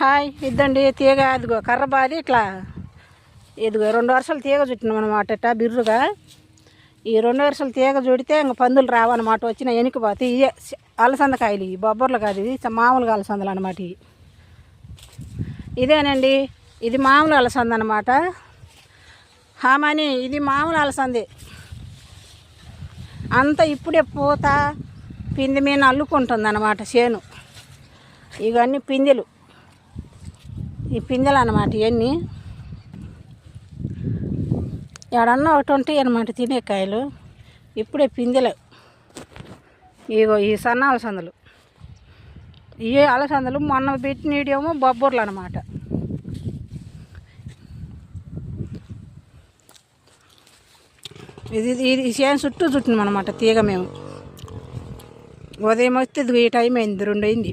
Hi ఇద్దండి తీగ అదిగో కర్ర బాది ఇట్లా. ఇదిగో రెండు వరుసలు తీగ చుట్టినాం అనమాట ఇట్లా బిర్రుగా. ఈ రెండు వరుసలు తీగ చుడితే ఇంక పందులు రావన్నమాట వచ్చిన ఎనికిపోతే ఇవే అలసందకాయలు ఇవి బొబ్బర్లు కాదు ఇది మామూలుగా అలసందలు అనమాట ఇవి. ఇదేనండి ఇది మామూలు అలసంద అనమాట హామని ఇది మామూలు అలసందే. అంతా ఇప్పుడే పూత పిండి మీద అల్లుకుంటుంది అనమాట చేను. ఇవన్నీ పిందెలు. ఈ పిందెలు అనమాట ఇవన్నీ ఎడన్నా ఒకటి ఉంటాయి అనమాట తినే కాయలు ఇప్పుడే పిందెలు. ఇగో ఈ సన్న అలసందలు. ఇవే అలసందలు మొన్న పెట్టినడేమో బొబ్బర్లు అనమాట ఇది ఇది సేమ్ చేను చుట్టూ చుట్టినాం అనమాట తీగ మేము. ఉదయం వస్తే ఈ టైం అయింది రెండు అయింది.